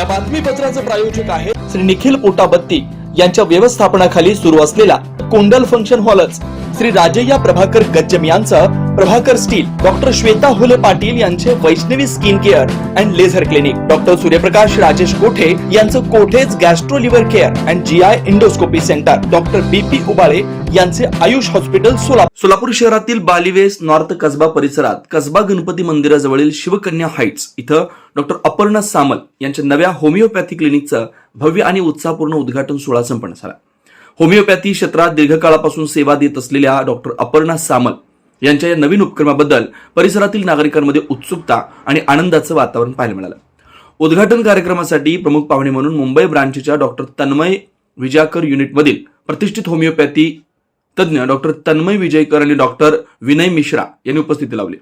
या बातमीपत्राचं प्रायोजक आहे श्री निखिल पोटाबत्ती यांच्या व्यवस्थापनाखाली सुरू असलेला कोंडल फंक्शन हॉलच श्री राजय्या प्रभाकर गज्जम यांचं प्रभाकर स्टील डॉक्टर श्वेता होले पाटील यांचे Vaishnavi skin care and laser clinic. Doctor Suryaprakash Rajesh Kothe यांचं Kothe's gastro liver care and G I endoscopy centre. Doctor B P Ubale यांचे आयुष हॉस्पिटल सोलापूर. सोलापूर शहरातील बालिवेस नॉर्थ कसबा परिसरात कसबा गणपती मंदिराजवळील शिवकन्या हाईट्स इथं डॉक्टर अपर्णा सामल यांच्या नव्या होमिओपॅथी क्लिनिकचं भव्य आणि उत्साहपूर्ण उद्घाटन सोहळा संपन्न झाला. होमिओपॅथी क्षेत्रात दीर्घकाळापासून सेवा देत असलेल्या डॉक्टर अपर्णा सामल यांच्या या नवीन उपक्रमाबद्दल परिसरातील नागरिकांमध्ये उत्सुकता आणि आनंदाचं वातावरण पाहायला मिळालं. उद्घाटन कार्यक्रमासाठी प्रमुख पाहुणे म्हणून मुंबई ब्रांचच्या डॉक्टर तन्मय विजाकर युनिटमधील प्रतिष्ठित होमिओपॅथी तज्ज्ञ डॉक्टर तन्मय विजयकर आणि डॉक्टर विनय मिश्रा यांनी उपस्थिती लावली.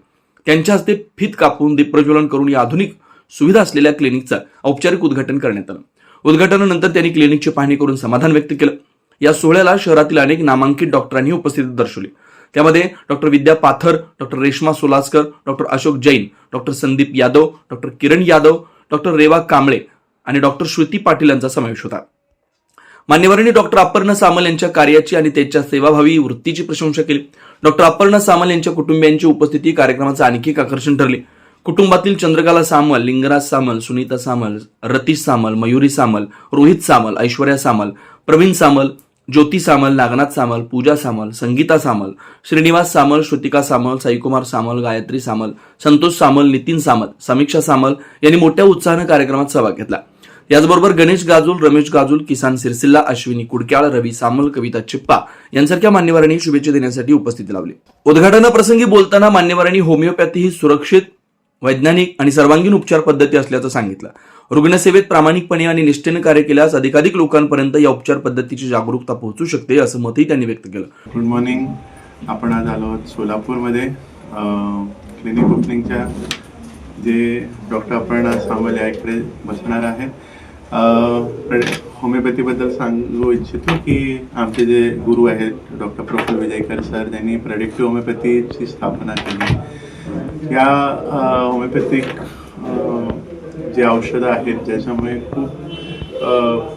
त्यांच्या हस्ते फित कापून दीपप्रज्वलन करून या आधुनिक सुविधा असलेल्या क्लिनिकचं औपचारिक उद्घाटन करण्यात आलं. उद्घाटनानंतर त्यांनी क्लिनिकची पाहणी करून समाधान व्यक्त केलं. या सोहळ्याला शहरातील अनेक नामांकित डॉक्टरांनी उपस्थिती दर्शवली. त्यामध्ये doctor Vidya Pathar doctor Reshma Solaskar doctor Ashok Jain doctor Sandeep Yadav doctor Kiran Yadav doctor Reva Kamble आणि डॉक्टर श्रुती पाटील यांचा समावेश होता. मान्यवरांनी डॉक्टर अपर्णा सामल यांच्या कार्याची आणि त्यांच्या सेवाभावी वृत्तीची प्रशंसा केली. डॉक्टर अपर्णा सामल यांच्या कुटुंबियांची उपस्थिती कार्यक्रमाचं आणखी एक आकर्षण ठरले. कुटुंबातील चंद्रकला सामल लिंगराज सामल सुनीता सामल रतीश सामल मयुरी सामल रोहित सामल ऐश्वर्या सामल प्रवीण सामल ज्योती सामल नागनाथ सामल पूजा सामल संगीता सामल श्रीनिवास सामल श्रुतिका सामल साईकुमार सामल गायत्री सामल संतोष सामल नितीन सामल समीक्षा सामल यांनी मोठ्या उत्साहानं कार्यक्रमात सहभाग घेतला. याचबरोबर गणेश गाजूल रमेश गाजूल किसान सिरसिल्ला अश्विनी कुडक्याळ रवी सामल कविता चिप्पा यांसारख्या मान्यवरांनी शुभेच्छा देण्यासाठी उपस्थिती लावली. उद्घाटनाप्रसंगी बोलताना मान्यवरांनी होमिओपॅथी ही सुरक्षित वैज्ञानिक आणि सर्वांगीण उपचार पद्धती असल्याचं सांगितलं. रुग्णसेवेत प्रामाणिकपणे आणि निष्ठेने कार्य केल्यास अधिकाधिक लोकांपर्यंत या उपचार पद्धतीची जागरूकता पोहोचू शकते असं मतही त्यांनी व्यक्त केलं. गुड मॉर्निंग आपण आज आलो आहोत सोलापूरमध्ये. क्लिनिक ओपनिंगच्या जे डॉक्टर अपर्णा सांबल याकडे बसणार आहे होमिओपॅथीबद्दल सांगू इच्छितो की आमचे जे गुरु आहेत डॉक्टर प्रफुल्ल विजयकर सर त्यांनी प्रडिक्टिव्ह होमिओपॅथीची स्थापना केली. या होमिओपॅथिक जे औषधं आहेत ज्याच्यामुळे खूप अ,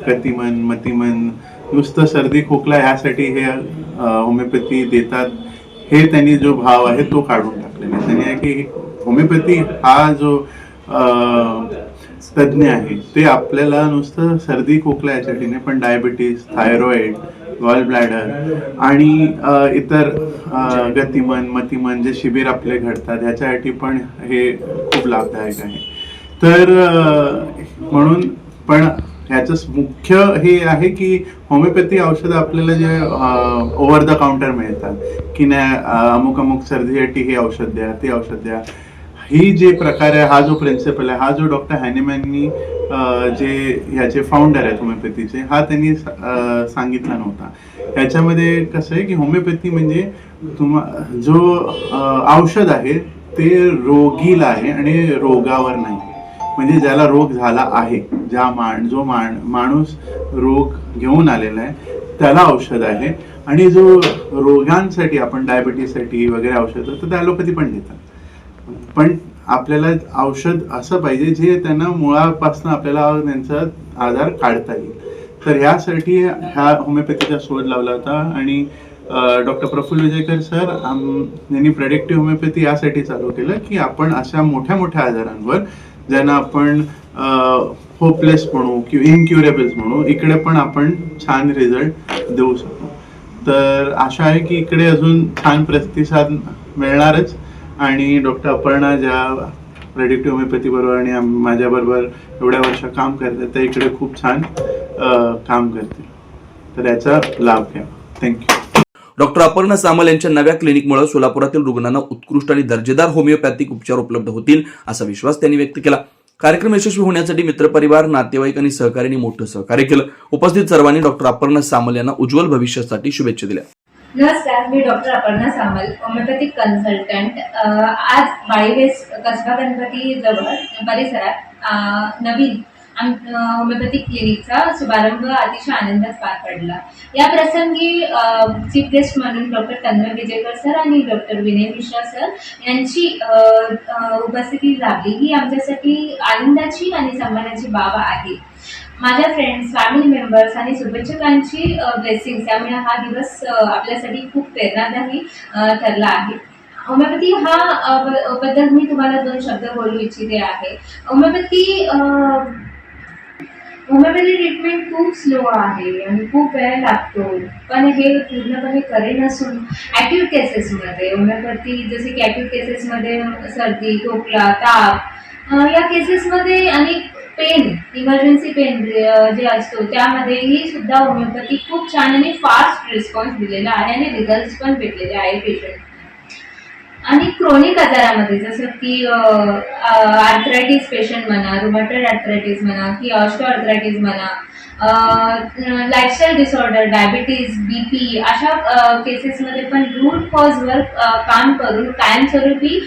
गतिमन मतिमन नुसतं सर्दी खोकला ह्यासाठी हे होमिओपॅथी देतात हे त्यांनी जो भाव आहे तो काढून टाकलेला त्यांनी आहे की होमिओपॅथी हा जो तज्ज्ञ आहे ते आपल्याला नुसतं सर्दी खोकला याच्यासाठी नाही पण डायबिटीस थायरॉइड गॉल ब्लॅडर आणि इतर गतिमन मतिमन जे शिबिर आपले घडतात ह्याच्यासाठी पण हे खूप लाभदायक आहे. तर म्हणून पण ह्याचं मुख्य हे आहे की होमिओपॅथी औषधं आपल्याला जे ओव्हर द काउंटर मिळतात. की नाही अमुक अमुक सर्दीसाठी हे औषध द्या ते औषध द्या. ही जे प्रकार आहे हा जो प्रिन्सिपल आहे हा जो डॉक्टर हॅनिमॅननी जे ह्याचे फाउंडर आहेत होमिओपॅथीचे हा त्यांनी सांगितला नव्हता. ह्याच्यामध्ये कसं आहे की होमिओपॅथी म्हणजे तुम्हा जो औषध आहे ते रोगीला आहे आणि रोगावर नाही. म्हणजे ज्याला रोग झाला आहे ज्या मान जो मान माणूस रोग घेऊन आलेला आहे त्याला औषध आहे. आणि जो रोगांसाठी आपण डायबिटीससाठी वगैरे औषधं तर ते ॲलोपॅथी पण देतात. पण आपल्याला औषध असं पाहिजे जे त्यांना मुळापासून आपल्याला त्यांचा आधार काढता येईल. तर ह्यासाठी ह्या होमिओपॅथीचा शोध लावला होता आणि डॉक्टर प्रफुल्ल विजयकर सर आम- यांनी प्रेडिक्टिव्ह होमिओपॅथी यासाठी चालू केलं की आपण अशा मोठ्या मोठ्या आजारांवर ज्यांना आपण होपलेस म्हणू किंवा इनक्युरेबल्स म्हणू इकडे पण आपण छान रिझल्ट देऊ शकतो. तर आशा आहे की इकडे अजून छान प्रतिसाद मिळणारच. आणि डॉक्टर अपर्णा ज्या प्रेडिक्टिव्ह होमिओपॅथी बरोबर आणि माझ्याबरोबर एवढ्या वर्ष काम करतात त्या इकडे खूप छान काम करतील. तर याचा लाभ घ्या. थँक्यू डॉक्टर अपर्णा सामल यांच्या नव्या क्लिनिकमुळे सोलापुरातील रुग्णांना उत्कृष्ट आणि दर्जेदार होमिओपॅथिक उपचार उपलब्ध होतील असा विश्वास त्यांनी व्यक्त केला. कार्यक्रम यशस्वी होण्यासाठी मित्रपरिवार नातेवाईक आणि सहकार्यांनी मोठं सहकार्य केलं. उपस्थित सर्वांनी डॉक्टर अपर्णा सामल यांना उज्ज्वल भविष्यासाठी शुभेच्छा दिल्या. नमस्कार मी doctor Aparna Samal homeopathic consultant. आज वाईवेस कसबा गणपती जवळ परिसरात नवीन होमिओपॅथिक क्लिनिकचा शुभारंभ अतिशय आनंदात पार पडला. या प्रसंगी चीफ गेस्ट म्हणून डॉक्टर तन्मय विजयकर सर आणि डॉक्टर विनय मिश्रा सर यांची उपस्थिती लाभली. ही आमच्यासाठी आनंदाची आणि सन्मानाची बाब आहे. माझ्या फ्रेंड्स फॅमिली मेंबर्स आणि शुभेच्छकांची ब्लेसिंग्स त्यामुळे हा दिवस आपल्यासाठी खूप प्रेरणादायी ठरला आहे. होमिओपॅथी हा ब- बद्दल मी तुम्हाला दोन शब्द बोलू इच्छिते आहे. होमिओपॅथी होमिओपॅथी ट्रीटमेंट खूप स्लो आहे आणि खूप वेळ लागतो. पण हे पूर्णपणे करे नसून ॲक्यूट केसेसमध्ये होमिओपॅथी जसे की ॲक्यूट केसेसमध्ये सर्दी खोकला ताप या केसेसमध्ये आणि पेन इमर्जन्सी पेन जे असतो त्यामध्येही सुद्धा होमिओपॅथी खूप छान आणि फास्ट रिस्पॉन्स दिलेला आहे आणि रिझल्ट पण भेटलेले आहे पेशंट आणि क्रोनिक आजारामध्ये जसं की आर्थरायटिस पेशंट म्हणा रुमॅटॉइड आर्थरायटिस म्हणा की ऑस्टो आर्थरायटिस म्हणा lifestyle disorder diabetes B P अशा केसेसमध्ये पण रूट कॉजवर काम करून कायमस्वरूपी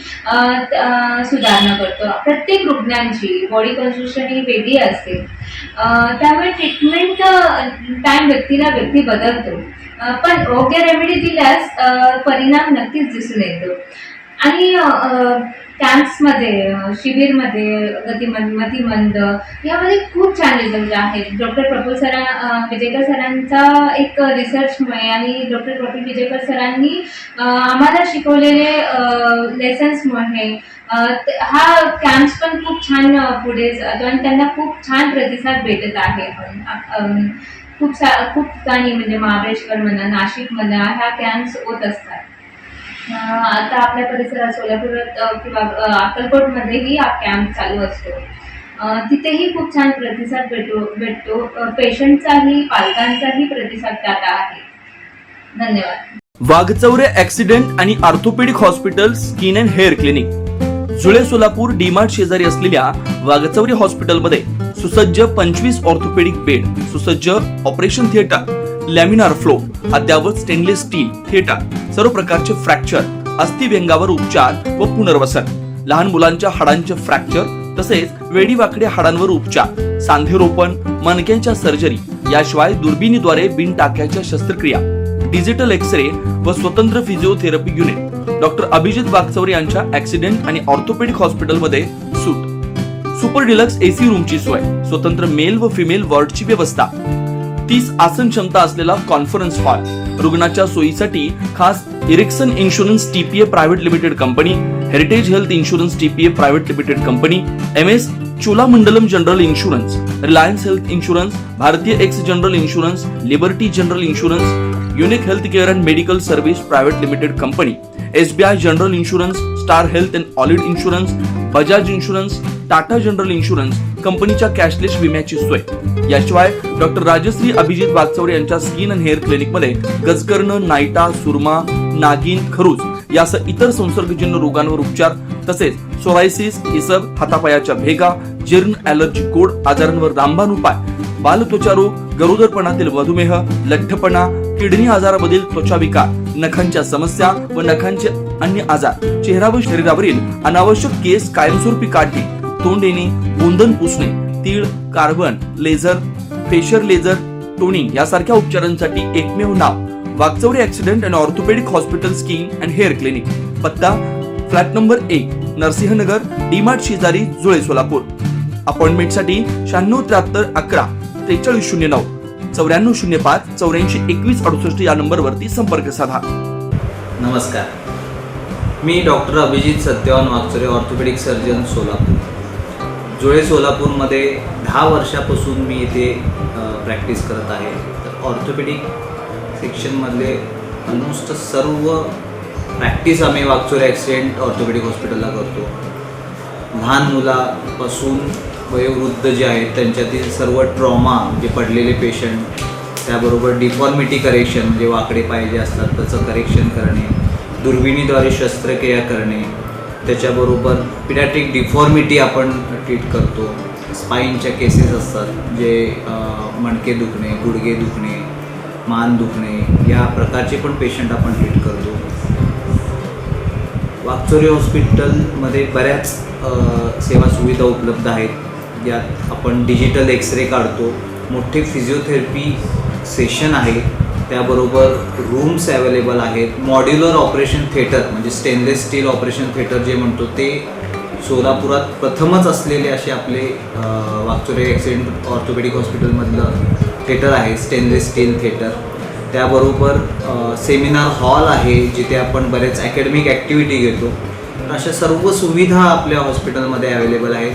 सुधारणा करतो. प्रत्येक रुग्णांची बॉडी कॉन्स्टिट्युशन ही वेगळी असते. त्यामुळे ट्रीटमेंट टाईम व्यक्तीला व्यक्ती बदलतो. पण योग्य रेमेडी दिल्यास परिणाम नक्कीच दिसून येतो. आणि कॅम्प्समध्ये शिबिरमध्ये गतिमंद मतिमंद यामध्ये खूप छान रिझल्ट आहेत. डॉक्टर प्रफुल सरा विजेकर विजयकर सरांचा एक रिसर्चमुळे आणि डॉक्टर प्रफुल विजयकर सरांनी आम्हाला शिकवलेले लेसन्समुळे हा कॅम्प्स पण खूप छान पुढे जातो आणि त्यांना खूप छान प्रतिसाद भेटत आहे. खूप सा खूप ठिकाणी म्हणजे महाबळेश्वर म्हणा नाशिक म्हणा ह्या कॅम्प्स होत असतात. आता आपल्या परिसरात सोलापुरात किंवा अक्कलकोटमध्येही हा कॅम्प चालू असतो. तिथेही खूप छान प्रतिसाद भेटो भेटतो. पेशंटचाही पालकांचाही प्रतिसाद त्यात आहे. धन्यवाद. वाघचौरे ऍक्सिडेंट आणि orthopaedic hospital skin and hair clinic. जुळे सोलापूर डीमार्ट शेजारी असलेल्या वाघचौरे हॉस्पिटलमध्ये सुसज्ज पंचवीस ऑर्थोपेडिक बेड सुसज्ज ऑपरेशन थिएटर लॅमिनार फ्लो अद्यावत स्टेनलेस स्टील थिएटर सर्व प्रकारचे फ्रॅक्चर अस्थिव्यंगावर उपचार व पुनर्वसन. लहान मुलांच्या हाडांचे फ्रॅक्चर तसेच वेडीवाकड्या हाडांवर उपचार सांधेरोपण मणक्यांच्या सर्जरी याशिवाय दुर्बिणीद्वारे बिन टाक्याच्या शस्त्रक्रिया. डिजिटल एक्स रे व स्वतंत्र physiotherapy unit doctor Abhijit Waghchaure यांच्या ऍक्सिडेंट आणि ऑर्थोपेडिक हॉस्पिटलमध्ये सूट सुपर डिलक्स एसी रूमची सोय. स्वतंत्र मेल व फिमेल वॉर्डची व्यवस्था. तीस आसन क्षमता असलेला कॉन्फरन्स हॉल रुग्णाच्या सोयीसाठी खास Ericson insurance TPA private limited company Heritage health insurance TPA private limited company M S Cholamandalam general insurance Reliance health insurance Bharatiya AXA general insurance Liberty general insurance Unique health care and medical service private limited company SBI general insurance Star health and allied insurance Bajaj insurance Tata general insurance कंपनीच्या cashless विम्याची सोय. याशिवाय doctor Rajashree Abhijit Waghchaure यांच्या skin and hair क्लिनिकमध्ये गजकर्ण नायटा सुरमा नागिन खरूज यासह इतर संसर्गजन्य रोगांवर उपचार तसेच सोरायसिस इसब हातापायाच्या भेगा जीर्ण ऍलर्जी कोड आजारांवर रामबाण उपाय बालत्वचारोग गरोदरपणातील मधुमेह लठ्ठपणा किडनी आजारामधील त्वचा विकार नखांच्या समस्या व नखांचे अन्य आजार चेहरा व शरीरावरील अनावश्यक केस कायमस्वरूपी काढणे तोंड येणे गोंधन पुसणे तीळ carbon laser facial laser toning यासारख्या उपचारांसाठी एकमेव नाव. Waghchaure accident and orthopaedic hospital skin and hair clinic. पत्ता फ्लॅट नंबर एक नरसिंहनगर डीमार्ट शेजारी जुळे सोलापूर. अपॉइंटमेंटसाठी शहाण्णव त्र्याहत्तर अकरा त्रेचाळीस शून्य नऊ. चौऱ्याण्णव शून्य पाच चौऱ्याऐंशी एकवीस अडुसष्ट या नंबरवरती संपर्क साधा. नमस्कार. मी doctor Abhijit Satyawan Waghchaure orthopaedic surgeon Solapur. Jule सोलापूरमध्ये दहा वर्षापासून मी इथे प्रॅक्टिस करत आहे. तर ऑर्थोपेडिक सेक्शनमधले ऑलमोस्ट सर्व प्रॅक्टिस आम्ही वागचोरे ॲक्सिडेंट ऑर्थोपेडिक हॉस्पिटलला करतो. लहान मुलापासून वयोवृद्ध जे आहेत त्यांच्यातील सर्व ट्रॉमा जे पडलेले पेशंट त्याबरोबर डिफॉर्मिटी करेक्शन म्हणजे वाकडे पाय जे असतात त्याचं करेक्शन करणे दुर्बिणीद्वारे शस्त्रक्रिया करणे त्याच्याबरोबर पिडॅट्रिक डिफॉर्मिटी आपण ट्रीट करतो. स्पाईनच्या केसेस असतात जे मणके दुखणे गुडघे दुखणे मान दुखणे या प्रकारचे पण पेशंट आपण ट्रीट करतो. वाकचोरी हॉस्पिटलमध्ये बऱ्याच सेवा सुविधा उपलब्ध आहेत. यात आपण डिजिटल एक्सरे काढतो. मोठे फिजिओथेरपी सेशन आहे. त्याबरोबर रूम्स अवेलेबल आहेत. मॉड्युलर ऑपरेशन थिएटर म्हणजे स्टेनलेस स्टील ऑपरेशन थिएटर जे म्हणतो ते सोलापुरात प्रथमच असलेले असे आपले अ, वागचोरे ॲक्सिडेंट ऑर्थोपेडिक हॉस्पिटलमधलं थिएटर आहे स्टेनलेस स्टील थिएटर त्याबरोबर सेमिनार हॉल आहे जिथे आपण बरेच अकॅडमिक ॲक्टिव्हिटी घेतो. अशा सर्व सुविधा आपल्या हॉस्पिटलमध्ये अवेलेबल आहेत.